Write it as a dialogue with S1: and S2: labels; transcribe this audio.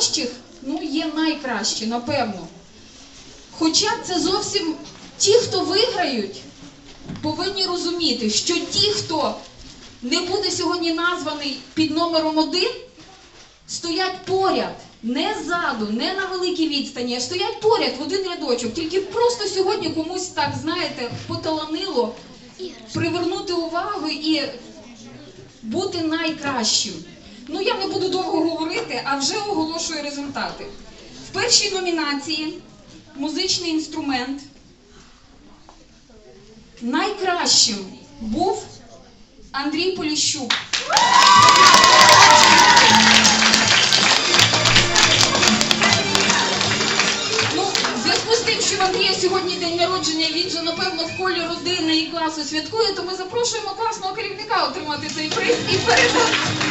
S1: найкращих, ну, є найкращі, напевно. Хоча це зовсім ті, хто виграють, повинні розуміти, що ті, хто не буде сьогодні названий під номером один, стоять поряд, не ззаду, не на великій відстані, а стоять поряд в один рядочок. Тільки просто сьогодні комусь так, знаєте, поталанило привернути увагу і бути найкращим. Ну, я не буду довго говорити, а вже оголошую результати. В першій номінації музичний інструмент найкращим був Андрій Поліщук. Ну, що в Андрія сьогодні день народження, він же, напевно, в колі родини і класу святкує, то ми запрошуємо класного керівника отримати цей приз і передати.